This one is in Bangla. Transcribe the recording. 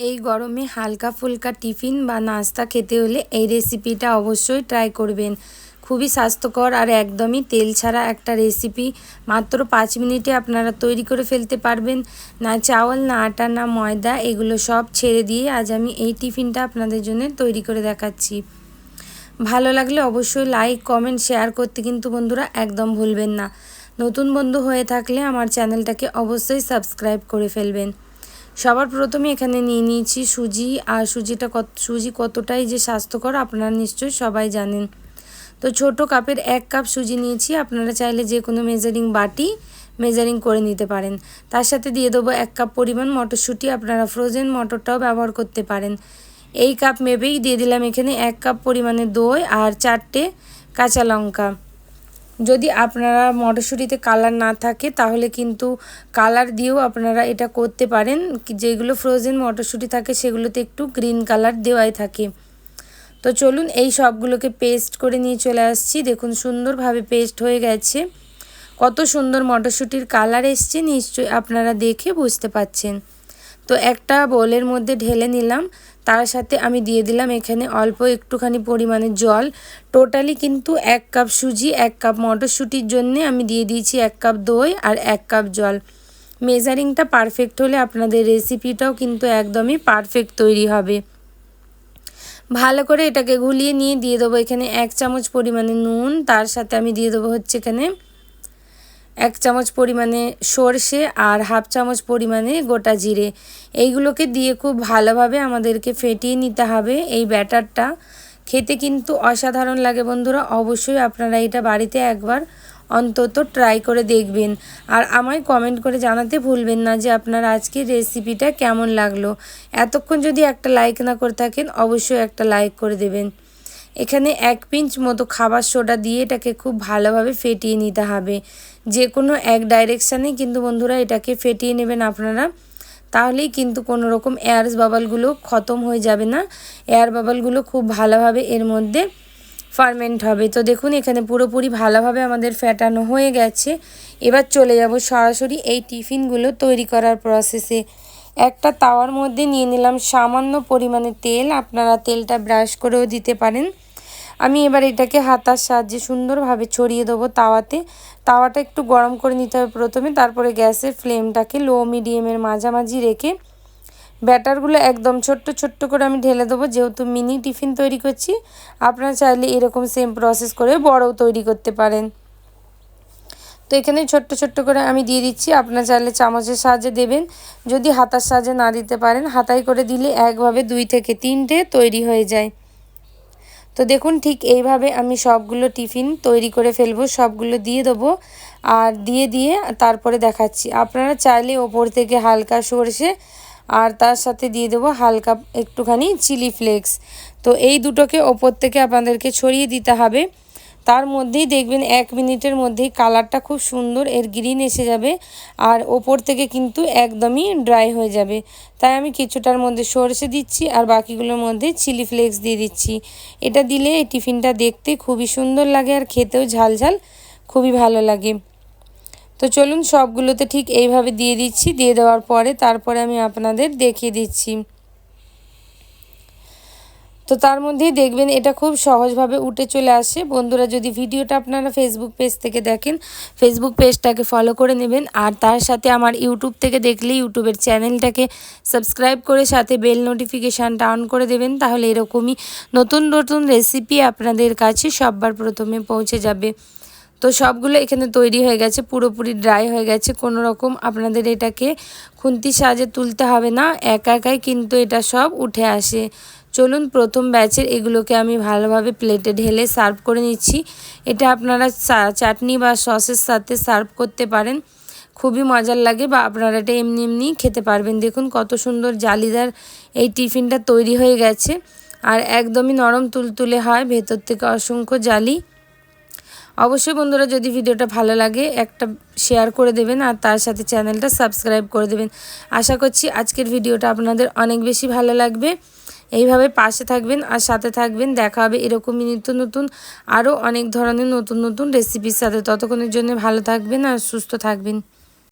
এই গরমে হালকা ফুলকা টিফিন বা নাস্তা খেতে হলে এই রেসিপিটা অবশ্যই ট্রাই করবেন। খুবই স্বাস্থ্যকর আর একদমই তেল ছাড়া একটা রেসিপি মাত্র পাঁচ মিনিটে আপনারা তৈরি করে ফেলতে পারবেন। না চাওয়াল না আটা, না ময়দা, এগুলো সব ছেড়ে দিয়ে আজ আমি এই টিফিনটা আপনাদের জন্য তৈরি করে দেখাচ্ছি। ভালো লাগলে অবশ্যই লাইক কমেন্ট শেয়ার করতে কিন্তু বন্ধুরা একদম ভুলবেন না। নতুন বন্ধু হয়ে থাকলে আমার চ্যানেলটাকে অবশ্যই সাবস্ক্রাইব করে ফেলবেন। সবার প্রথমে এখানে নিয়ে নিয়েছি সুজি, আর সুজিটা কত, সুজি কতটাই যে স্বাস্থ্যকর আপনারা নিশ্চয়ই সবাই জানেন। তো ছোট কাপের এক কাপ সুজি নিয়েছি, আপনারা চাইলে যে কোনো মেজারিং বাটি মেজারিং করে নিতে পারেন। তার সাথে দিয়ে দেবো এক কাপ পরিমাণ মটরশুঁটি, আপনারা ফ্রোজেন মটরটাও ব্যবহার করতে পারেন। এই কাপ মেপেই দিয়ে দিলাম এখানে এক কাপ পরিমাণে দই আর চারটে কাঁচা লঙ্কা। যদি আপনারা মটরশুঁটিতে কালার না থাকে, তাহলে কিন্তু কালার দিয়েও আপনারা এটা করতে পারেন। যেগুলো ফ্রোজেন মটরশুঁটি থাকে, সেগুলোতে একটু গ্রিন কালার দেওয়াই থাকে। তো চলুন এই সবগুলোকে পেস্ট করে নিয়ে চলে আসছি। দেখুন, সুন্দরভাবে পেস্ট হয়ে গেছে। কত সুন্দর মটরশুঁটির কালার এসছে, নিশ্চয়ই আপনারা দেখে বুঝতে পাচ্ছেন তো একটা বোলের মধ্যে ঢেলে নিলাম। তার সাথে আমি দিয়ে দিলাম এখানে অল্প একটুখানি পরিমাণে জল। টোটালি কিন্তু এক কাপ সুজি, এক কাপ মটরশুঁটির জন্য আমি দিয়ে দিয়েছি এক কাপ দই আর এক কাপ জল। মেজারিংটা পারফেক্ট হলে আপনাদের রেসিপিটাও কিন্তু একদমই পারফেক্ট তৈরি হবে। ভালো করে এটাকে ঘুলিয়ে নিয়ে দিয়ে দেবো এখানে এক চামচ পরিমাণে নুন। তার সাথে আমি দিয়ে দেবো হচ্ছে এখানে এক চামচ পরিমাণে সর্ষে আর হাফ চামচ পরিমাণে গোটা জিরে। এইগুলোকে দিয়ে খুব ভালোভাবে আমাদেরকে ফেটিয়ে নিতে হবে এই ব্যাটারটা। খেতে কিন্তু অসাধারণ লাগে বন্ধুরা, অবশ্যই আপনারা এটা বাড়িতে একবার অন্তত ট্রাই করে দেখবেন। আর আমায় কমেন্ট করে জানাতে ভুলবেন না যে আপনার আজকের রেসিপিটা কেমন লাগল। এতক্ষণ যদি একটা লাইক না করে থাকেন, অবশ্যই একটা লাইক করে দেবেন। এখানে এক পিঞ্চ মতো খাবার সোডা দিয়ে এটাকে খুব ভালোভাবে ফেটিয়ে নিতে হবে। যে কোনো এক ডাইরেকশানে কিন্তু বন্ধুরা এটাকে ফেটিয়ে নেবেন আপনারা। তাহলেই কিন্তু কোনো রকম এয়ারস বাবলগুলো খতম হয়ে যাবে না। এয়ার বাবলগুলো খুব ভালোভাবে এর মধ্যে ফার্মেন্ট হবে। তো দেখুন, এখানে পুরোপুরি ভালোভাবে আমাদের ফ্যাটানো হয়ে গেছে। এবার চলে যাব সরাসরি এই টিফিনগুলো তৈরি করার প্রসেসে একটা তাওয়ার মধ্যে নিয়ে নিলাম সামান্য পরিমাণে তেল। আপনারা তেলটা ব্রাশ করেও দিতে পারেন। আমি এবার এটাকে হাতার সাহায্যে সুন্দরভাবে ছড়িয়ে দেবো তাওয়াতে। তাওয়াটা একটু গরম করে নিতে হবে প্রথমে, তারপরে গ্যাসের ফ্লেমটাকে লো মিডিয়ামের মাঝামাঝি রেখে ব্যাটারগুলো একদম ছোট্ট ছোট্ট করে আমি ঢেলে দেবো। যেহেতু মিনি টিফিন তৈরি করছি, আপনারা চাইলে এরকম সেম প্রসেস করে বড়ও তৈরি করতে পারেন। তো এখানে ছোট্ট ছোট্ট করে আমি দিয়ে দিচ্ছি, আপনার চাইলে চামচের সাহায্যে দেবেন। যদি হাতার সাহায্যে না দিতে পারেন, হাতায় করে দিলে একভাবে দুই থেকে তিনটে তৈরি হয়ে যায়। তো দেখুন, ঠিক এইভাবে আমি সবগুলো টিফিন তৈরি করে ফেলব, সবগুলো দিয়ে দেবো আর দিয়ে দিয়ে তারপরে দেখাচ্ছি। আপনারা চাইলে ওপর থেকে হালকা সর্ষে আর তার সাথে দিয়ে দেবো হালকা একটুখানি চিলি ফ্লেক্স। তো এই দুটোকে ওপর থেকে আপনাদেরকে ছড়িয়ে দিতে হবে। তার মধ্যেই দেখবেন এক মিনিটের মধ্যেই কালারটা খুব সুন্দর, এর গ্রিন এসে যাবে আর ওপর থেকে কিন্তু একদমই ড্রাই হয়ে যাবে। তাই আমি কিছুটার মধ্যে সরষে দিচ্ছি আর বাকিগুলোর মধ্যে চিলি ফ্লেক্স দিয়ে দিচ্ছি। এটা দিলে এই টিফিনটা দেখতে খুবই সুন্দর লাগে আর খেতেও ঝাল ঝাল, খুবই ভালো লাগে। তো চলুন সবগুলোতে ঠিক এইভাবে দিয়ে দিচ্ছি, দিয়ে দেওয়ার পরে তারপরে আমি আপনাদের দেখিয়ে দিচ্ছি। তো তার মধ্যেই দেখবেন এটা খুব সহজভাবে উঠে চলে আসে। বন্ধুরা, যদি ভিডিওটা আপনারা ফেসবুক পেজ থেকে দেখেন ফেসবুক পেজটাকে ফলো করে নেবেন। আর তার সাথে আমার ইউটিউব থেকে দেখলে ইউটিউবের চ্যানেলটাকে সাবস্ক্রাইব করে সাথে বেল নোটিফিকেশানটা অন করে দেবেন। তাহলে এরকমই নতুন নতুন রেসিপি আপনাদের কাছে সববার প্রথমে পৌঁছে যাবে। তো সবগুলো এখানে তৈরি হয়ে গেছে, পুরোপুরি ড্রাই হয়ে গেছে। কোনো রকম আপনাদের এটাকে খুন্তি সাজে তুলতে হবে না, একা একাই কিন্তু এটা সব উঠে আসে। চলুন প্রথম ব্যাচের এগুলোকে আমি ভালোভাবে প্লেটে ঢেলে সার্ভ করে নিচ্ছি। এটা আপনারা চাটনি বা সসের সাথে সার্ভ করতে পারেন। খুবই মজার লাগে বা আপনারা এটা এমনি এমনি খেতে পারবেন। দেখুন কত সুন্দর জালিদার এই টিফিনটা তৈরি হয়ে গেছে। আর একদমই নরম তুলতুলে হয়, ভেতর থেকে অসংখ্য জালি। অবশ্যই বন্ধুরা যদি ভিডিওটা ভালো লাগে, একটা শেয়ার করে দেবেন আর তার সাথে চ্যানেলটা সাবস্ক্রাইব করে দেবেন। আশা করছি আজকের ভিডিওটা আপনাদের অনেক বেশি ভালো লাগবে। এইভাবে পাশে থাকবেন আর সাথে থাকবেন। দেখা হবে এরকমই নিত্য নতুন, আরও অনেক ধরনের নতুন নতুন রেসিপির সাথে। ততক্ষণের জন্য ভালো থাকবেন আর সুস্থ থাকবেন।